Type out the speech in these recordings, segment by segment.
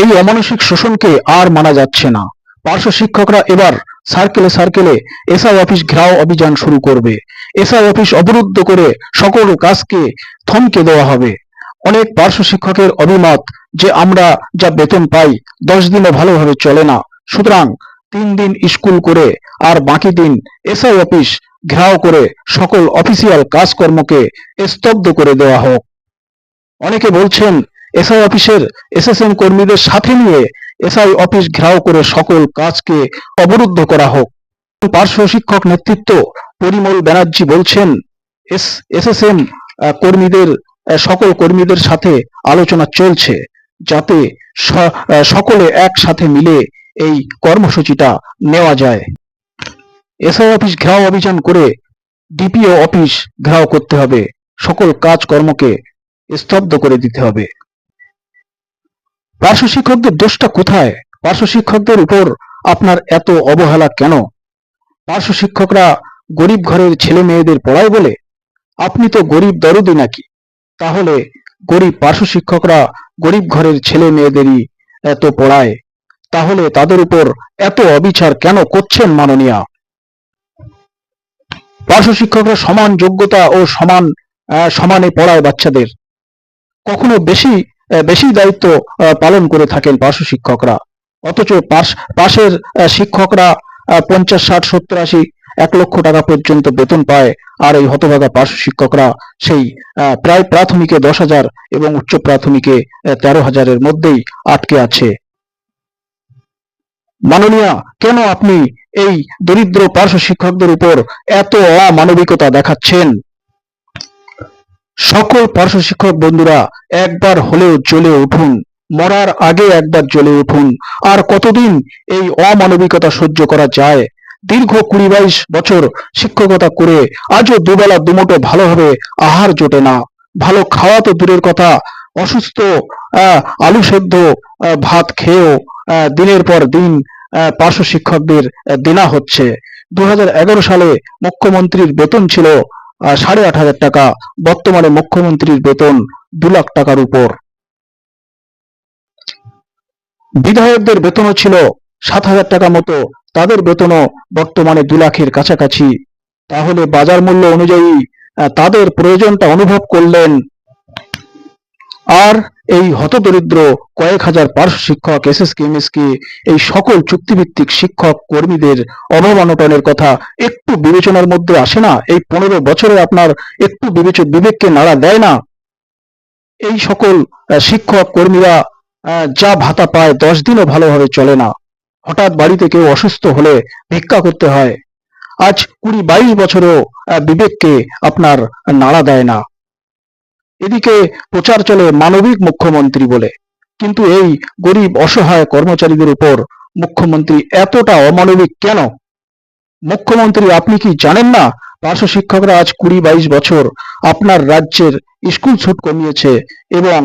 এই অমানসিক শোষণকে আর মানা যাচ্ছে না। পার্শ্ব শিক্ষকরা এবার সার্কেলে সার্কেলে এসআই অফিস ঘেরাও অভিযান শুরু করবে। এসআই অফিস অবরুদ্ধ করে সকল কাজকে থমকে দেওয়া হবে। অনেক পার্শ্ব শিক্ষকের অভিমত যে আমরা যা বেতন পাই, দশ দিনও ভালোভাবে চলে না। সুতরাং তিন দিন স্কুল করে আর বাকি দিন এসআই অফিস ঘেরাও করে সকল অফিসিয়াল কাজকর্মকে স্তব্ধ করে দেওয়া হোক। অনেকে বলছেন এসআই অফিসের এসএসএম কর্মীদের সাথে নিয়ে এসআই অফিস ঘেরাও করে সকল কাজকে অবরুদ্ধ করা হোক। পার্শ্ব শিক্ষক নেতৃত্ব পরিমল ব্যানার্জি বলছেন, এস, এসএসএম কর্মীদের সকল কর্মীদের সাথে আলোচনা চলছে যাতে সকলে একসাথে মিলে এই কর্মসূচিটা নেওয়া যায়। এসআই অফিস ঘেরাও অভিযান করে ডিপিও অফিস ঘেরাও করতে হবে। সকল কাজকর্মকে স্তব্ধ করে দিতে হবে। পার্শ্ব শিক্ষকদের দোষটা কোথায়? পার্শ্ব শিক্ষকদের উপর আপনার এত অবহেলা কেন? পার্শ্ব শিক্ষকরা গরিব ঘরের ছেলে মেয়েদের পড়ায় বলে, আপনি তো গরিব দরদি নাকি? তাহলে গরিব পার্শ্ব শিক্ষকরা গরিব ঘরের ছেলে মেয়েদেরই এত পড়ায়। তাহলে তাদের উপর এত অবিচার কেন করছেন মাননীয়া? পার্শ্ব শিক্ষকরা সমান যোগ্যতা ও সমান সমানে পড়ায় বাচ্চাদের। কখনো বেশি বেশি দায়িত্ব পালন করে থাকেন পার্শ্ব শিক্ষকরা। অথচ পাশ- পাশের শিক্ষকরা পঞ্চাশ, ষাট, সত্তর, আশি, এক লক্ষ টাকা পর্যন্ত বেতন পায়। আর এই হতভাগা পার্শ্ব শিক্ষকরা সেই প্রায় প্রাথমিকে দশ হাজার এবং উচ্চ প্রাথমিকে তেরো হাজারের মধ্যেই আটকে আছে। মাননীয়া, কেন আপনি এই দরিদ্র পার্শ্ব শিক্ষকদের উপর এত অমানবিকতা দেখাচ্ছেন? সকল পার্শ্ব শিক্ষক বন্ধুরা, একবার হলেও জ্বলে উঠুন। মরার আগে একবার জ্বলে উঠুন। আর কতদিন এই অমানবিকতা সহ্য করা যায়? দীর্ঘ কুড়ি বাইশ বছর শিক্ষকতা করে আজও দুবেলা দুমুঠো ভালোভাবে আহার জোটে না। ভালো খাওয়া তো দূরের কথা। অসুস্থ আলু সেদ্ধ ভাত খেয়েও দিনের পর দিন পার্শ্ব শিক্ষকদের দেনা হচ্ছে। দু হাজার এগারো সালে মুখ্যমন্ত্রীর বেতন ছিল সাড়ে আট হাজার টাকা বর্তমানে মুখ্যমন্ত্রীর বেতন দু লাখ টাকার উপর। বিধায়কদের বেতনও ছিল সাত হাজার টাকা মতো, তাদের বেতনও বর্তমানে দু লাখের কাছাকাছি। তাহলে বাজার মূল্য অনুযায়ী তাদের প্রয়োজনটা অনুভব করলেন আর এই হতদরিদ্র কয়েক হাজার পার্শ্ব শিক্ষক এসএসকে এমএসকে এই সকল চুক্তিভিত্তিক শিক্ষক কর্মীদের অভাব অনটনের কথা একটু বিবেচনার মধ্যে আসে না? এই পনেরো বছরে আপনার একটু বিবেচ, বিবেককে নাড়া দেয় না? এই সকল শিক্ষক কর্মীরা যা ভাতা পায় দশ দিনও ভালোভাবে চলে না। হঠাৎ বাড়িতে কেউ অসুস্থ হলে ভিক্ষা করতে হয়। আজ কুড়ি বাইশ বছরেও বিবেককে আপনার নাড়া দেয় না। এদিকে প্রচার চলে মানবিক মুখ্যমন্ত্রী বলে। কিন্তু এই গরিব, অসহায় কর্মচারীদের উপর মুখ্যমন্ত্রী এতটা অমানবিক কেন? মুখ্যমন্ত্রী, আপনি কি জানেন না, পার্শ্ব শিক্ষকরা আজ কুড়ি বাইশ বছর আপনার রাজ্যের স্কুল ছুট কমিয়েছে এবং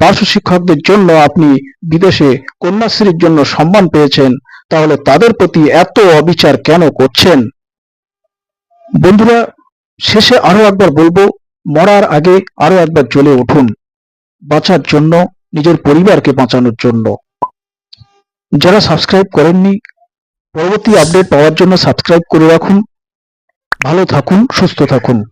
পার্শ্ব শিক্ষকদের জন্য আপনি বিদেশে কন্যাশ্রীর জন্য সম্মান পেয়েছেন, তাহলে তাদের প্রতি এত অবিচার কেন করছেন? বন্ধুরা, শেষে আরও একবার বলব মরার আগে আরও একবার জ্বলে উঠুন। বাঁচার জন্য, নিজের পরিবারকে বাঁচানোর জন্য। যারা সাবস্ক্রাইব করেননি, পরবর্তী আপডেট পাওয়ার জন্য সাবস্ক্রাইব করে রাখুন। ভালো থাকুন, সুস্থ থাকুন।